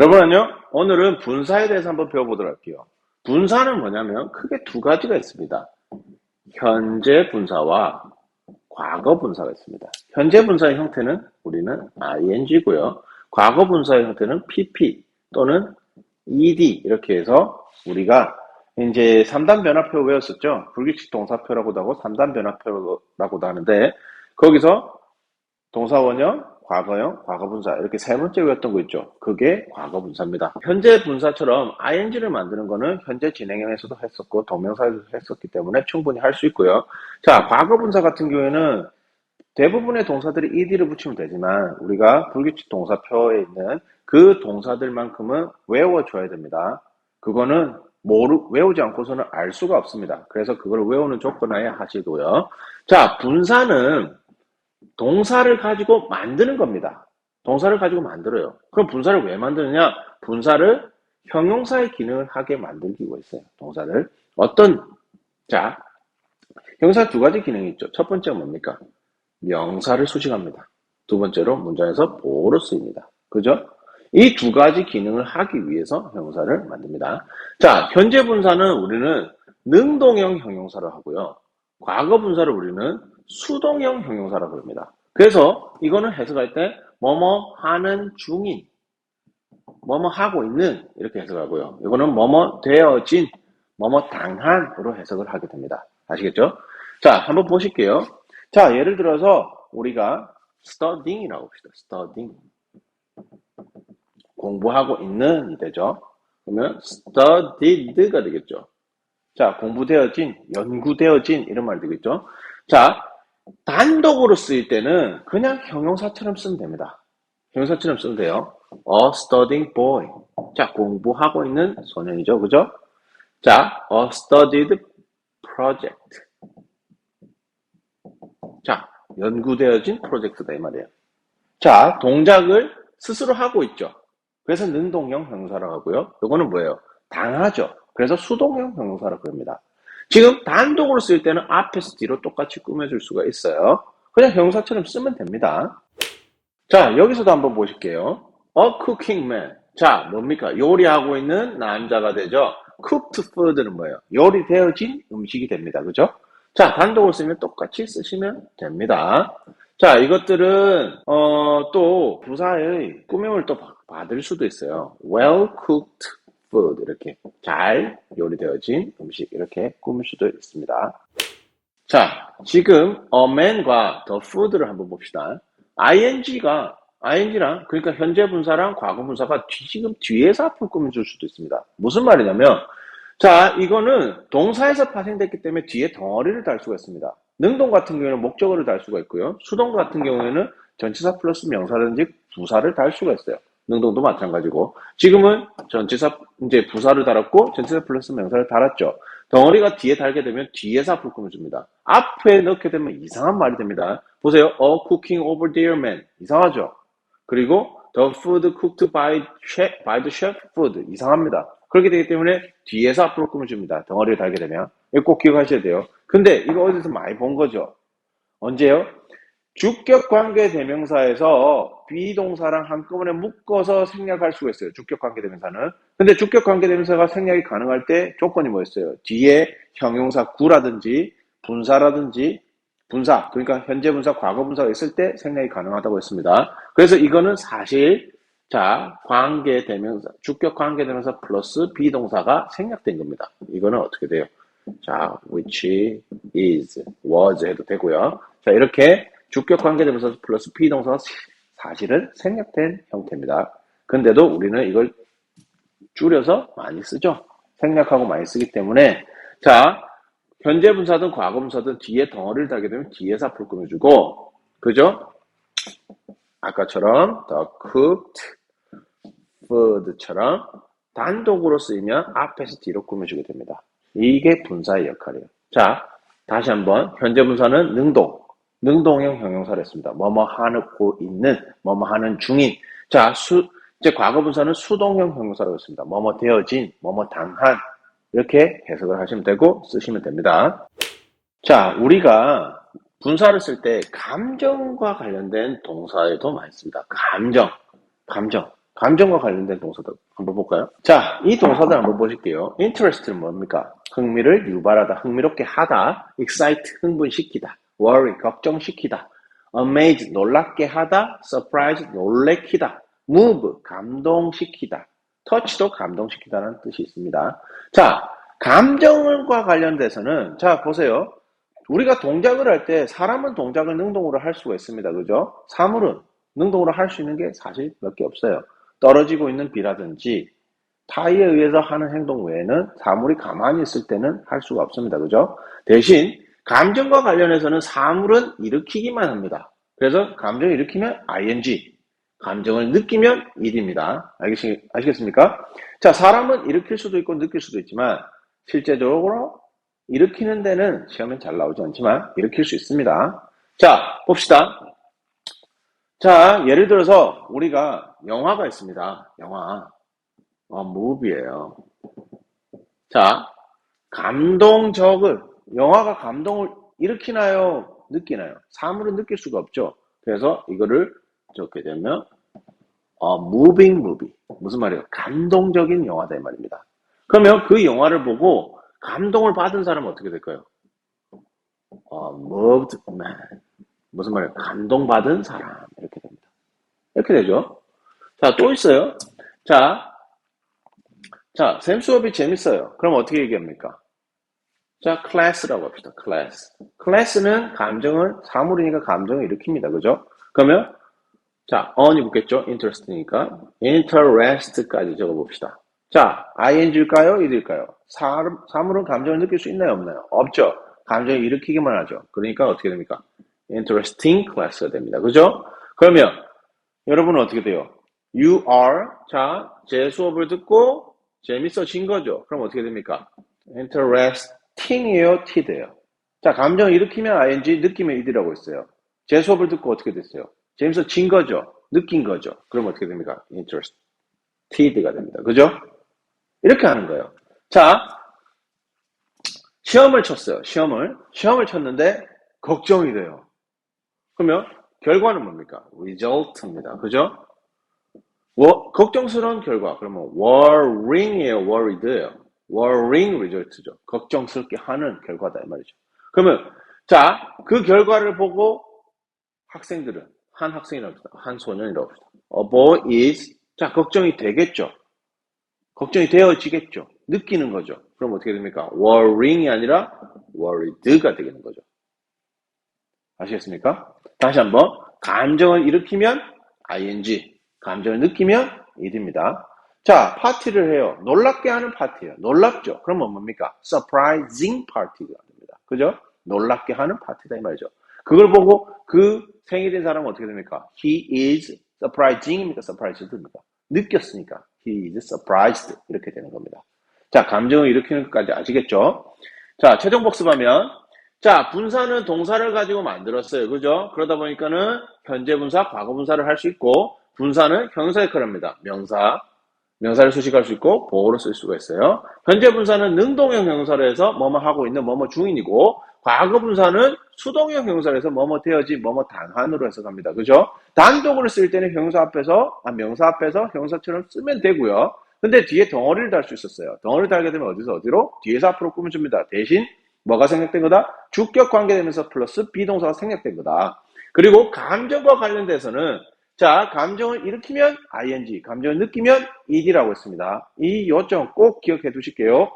여러분 안녕? 오늘은 분사에 대해서 한번 배워보도록 할게요. 분사는 뭐냐면 크게 두 가지가 있습니다. 현재 분사와 과거 분사가 있습니다. 현재 분사의 형태는 우리는 ing고요. 과거 분사의 형태는 pp 또는 ed 이렇게 해서 우리가 이제 3단 변화표 외웠었죠? 불규칙 동사표라고도 하고 3단 변화표라고도 하는데 거기서 동사 원형, 과거형, 과거분사 이렇게 세 번째 외웠던 거 있죠. 그게 과거분사입니다. 현재 분사처럼 ing를 만드는 거는 현재 진행형에서도 했었고 동명사에서도 했었기 때문에 충분히 할 수 있고요. 자, 과거분사 같은 경우에는 대부분의 동사들이 ed를 붙이면 되지만 우리가 불규칙 동사표에 있는 그 동사들만큼은 외워줘야 됩니다. 그거는 모르, 외우지 않고서는 알 수가 없습니다. 그래서 그걸 외우는 조건하에 하시고요. 자, 분사는 동사를 가지고 만드는 겁니다. 동사를 가지고 만들어요. 그럼 분사를 왜 만드느냐? 분사를 형용사의 기능을 하게 만들기 위해서요. 동사를. 어떤, 자, 형사 두 가지 기능이 있죠. 첫 번째가 뭡니까? 명사를 수식합니다. 두 번째로 문장에서 보호로 쓰입니다. 그죠? 이 두 가지 기능을 하기 위해서 형용사를 만듭니다. 자, 현재 분사는 우리는 능동형 형용사를 하고요. 과거 분사를 우리는 수동형 형용사라고 합니다. 그래서 이거는 해석할 때 뭐뭐 하는 중인, 뭐뭐 하고 있는 이렇게 해석하고요. 이거는 뭐뭐 되어진, 뭐뭐 당한으로 해석을 하게 됩니다. 아시겠죠? 자, 한번 보실게요. 자, 예를 들어서 우리가 studying이라고 합시다. studying. 공부하고 있는 이 되죠. 그러면 studied가 되겠죠. 자, 공부되어진, 연구되어진 이런 말 되겠죠. 자, 단독으로 쓰일 때는 그냥 형용사처럼 쓰면 됩니다. 형용사처럼 쓰면 돼요. A studying boy. 자, 공부하고 있는 소년이죠. 그죠? 자, a studied project. 자, 연구되어진 프로젝트다 이 말이에요. 자, 동작을 스스로 하고 있죠. 그래서 능동형 형용사라고 하고요. 이거는 뭐예요? 당하죠. 그래서 수동형 형용사라고 합니다. 지금 단독으로 쓸 때는 앞에서 뒤로 똑같이 꾸며줄 수가 있어요. 그냥 형용사처럼 쓰면 됩니다. 자, 여기서도 한번 보실게요. A cooking man. 자, 뭡니까? 요리하고 있는 남자가 되죠. cooked food는 뭐예요? 요리되어진 음식이 됩니다. 그죠? 자, 단독으로 쓰면 똑같이 쓰시면 됩니다. 자, 이것들은 어, 또 부사의 꾸밈을 또 받을 수도 있어요. well cooked food 이렇게 잘 요리되어진 음식 이렇게 꾸밀 수도 있습니다. 자, 지금 a man과 the food를 한번 봅시다. ing가 ing랑 그러니까 현재 분사랑 과거 분사가 뒤, 지금 뒤에서 앞을 꾸며줄 수도 있습니다. 무슨 말이냐면 자, 이거는 동사에서 파생됐기 때문에 뒤에 덩어리를 달 수가 있습니다. 능동 같은 경우에는 목적어를 달 수가 있고요. 수동 같은 경우에는 전치사 플러스 명사라든지 부사를 달 수가 있어요. 능동도 마찬가지고. 지금은 전치사, 이제 부사를 달았고, 전치사 플러스 명사를 달았죠. 덩어리가 뒤에 달게 되면 뒤에서 앞을 꾸며줍니다. 앞에 넣게 되면 이상한 말이 됩니다. 보세요. A cooking over there man. 이상하죠? 그리고 the food cooked by, chef, by the chef food. 이상합니다. 그렇게 되기 때문에 뒤에서 앞으로 꾸며줍니다. 덩어리를 달게 되면. 이거 꼭 기억하셔야 돼요. 근데 이거 어디서 많이 본 거죠? 언제요? 주격 관계 대명사에서 비동사랑 한꺼번에 묶어서 생략할 수가 있어요. 주격 관계 대명사는. 근데 주격 관계 대명사가 생략이 가능할 때 조건이 뭐였어요? 뒤에 형용사 구라든지 분사라든지 분사, 그러니까 현재 분사, 과거 분사가 있을 때 생략이 가능하다고 했습니다. 그래서 이거는 사실 자, 관계 대명사, 주격 관계 대명사 플러스 비동사가 생략된 겁니다. 이거는 어떻게 돼요? 자, which is, was 해도 되고요. 자, 이렇게 주격 관계 대명사 플러스 비동사가 사실은 생략된 형태입니다. 근데도 우리는 이걸 줄여서 많이 쓰죠. 생략하고 많이 쓰기 때문에 자, 현재 분사든 과거 분사든 뒤에 덩어리를 달게 되면 뒤에서 앞으로 꾸며주고 그죠? 아까처럼 the cooked food처럼 단독으로 쓰이면 앞에서 뒤로 꾸며주게 됩니다. 이게 분사의 역할이에요. 자, 다시 한번 현재 분사는 능동, 능동형 형용사를 했습니다. 뭐뭐 하고 있는, 뭐뭐 하는 중인. 자, 수, 이제 과거 분사는 수동형 형용사라고 했습니다. 뭐뭐 되어진, 뭐뭐 당한 이렇게 해석을 하시면 되고 쓰시면 됩니다. 자, 우리가 분사를 쓸 때 감정과 관련된 동사에도 많이 씁니다. 감정, 감정. 감정과 관련된 동사들 한번 볼까요? 자, 이 동사들 한번 보실게요. interest는 뭡니까? 흥미를 유발하다, 흥미롭게 하다, excite, 흥분시키다, worry, 걱정시키다, amazed, 놀랍게 하다, surprise, 놀래키다, move, 감동시키다, touch도 감동시키다는 뜻이 있습니다. 자, 감정과 관련돼서는 자, 보세요. 우리가 동작을 할 때 사람은 동작을 능동으로 할 수가 있습니다. 그죠? 사물은 능동으로 할 수 있는 게 사실 몇 개 없어요. 떨어지고 있는 비라든지 타이에 의해서 하는 행동 외에는 사물이 가만히 있을 때는 할 수가 없습니다. 그죠? 대신 감정과 관련해서는 사물은 일으키기만 합니다. 그래서 감정을 일으키면 ing, 감정을 느끼면 it입니다. 알겠, 아시겠습니까? 자, 사람은 일으킬 수도 있고 느낄 수도 있지만 실제적으로 일으키는 데는 시험엔 잘 나오지 않지만 일으킬 수 있습니다. 자, 봅시다. 자, 예를 들어서 우리가 영화가 있습니다. 영화. 어, 무비예요. 자, 감동적을 영화가 감동을 일으키나요? 느끼나요? 사물은 느낄 수가 없죠. 그래서 이거를 적게 되면 어, moving movie. 무슨 말이에요? 감동적인 영화다 이 말입니다. 그러면 그 영화를 보고 감동을 받은 사람은 어떻게 될까요? 어, moved man. 무슨 말이에요? 감동받은 사람. 이렇게 됩니다. 이렇게 되죠. 자, 또 있어요. 자, 자, 샘 수업이 재밌어요. 그럼 어떻게 얘기합니까? 자, 클래스라고 합시다. 클래스. 클래스는 감정을, 사물이니까 감정을 일으킵니다. 그죠? 그러면, 자, on이 붙겠죠? interest니까. interest까지 적어봅시다. 자, ing일까요? id일까요? 사물은 감정을 느낄 수 있나요? 없나요? 없죠. 감정을 일으키기만 하죠. 그러니까 어떻게 됩니까? interesting class가 됩니다. 그죠? 그러면 여러분은 어떻게 돼요? You are 자, 제 수업을 듣고 재밌어진 거죠. 그럼 어떻게 됩니까? Interesting이에요, tid예요. 자, 감정을 일으키면 ing, 느끼면 id라고 했어요. 제 수업을 듣고 어떻게 됐어요? 재밌어진 거죠. 느낀 거죠. 그럼 어떻게 됩니까? interested가 됩니다. 그죠? 이렇게 하는 거예요. 자, 시험을 쳤어요. 시험을. 시험을 쳤는데 걱정이 돼요. 그러면 결과는 뭡니까? result입니다. 그죠? 워, 걱정스러운 결과. 그러면 worrying이에요. worried예요. Worrying result죠. 걱정스럽게 하는 결과다 이 말이죠. 그러면 자, 그 결과를 보고 학생들은 한 학생이라고 합시다. 한 소년이라고 합시다. A boy is 자, 걱정이 되겠죠. 걱정이 되어지겠죠. 느끼는 거죠. 그럼 어떻게 됩니까? worrying이 아니라 worried가 되는 거죠. 아시겠습니까? 다시 한번 감정을 일으키면 ing, 감정을 느끼면 it입니다. 자, 파티를 해요. 놀랍게 하는 파티예요. 놀랍죠? 그러면 뭡니까? surprising party가 됩니다. 그죠? 놀랍게 하는 파티다 이 말이죠. 그걸 보고 그 생일인 사람은 어떻게 됩니까? He is surprising입니까? surprised입니까? 느꼈으니까 he is surprised 이렇게 되는 겁니다. 자, 감정을 일으키는 것까지 아시겠죠? 자, 최종 복습하면 자, 분사는 동사를 가지고 만들었어요. 그죠? 그러다 보니까는 현재 분사, 과거 분사를 할 수 있고 분사는 형사 역할을 합니다. 명사. 명사를 수식할 수 있고 보호로 쓸 수가 있어요. 현재 분사는 능동형 형사를 해서 뭐뭐 하고 있는 뭐뭐 중인이고 과거 분사는 수동형 형사를 해서 뭐뭐 되어진 뭐뭐 단한으로 해석합니다. 그죠? 단독으로 쓸 때는 형사 앞에서 아, 명사 앞에서 형사처럼 쓰면 되고요. 근데 뒤에 덩어리를 달 수 있었어요. 덩어리를 달게 되면 어디서 어디로? 뒤에서 앞으로 꾸며줍니다. 대신 뭐가 생략된 거다? 주격 관계되면서 플러스 비동사가 생략된 거다. 그리고 감정과 관련돼서는 자, 감정을 일으키면 ing, 감정을 느끼면 ed라고 했습니다. 이 요점 꼭 기억해 두실게요.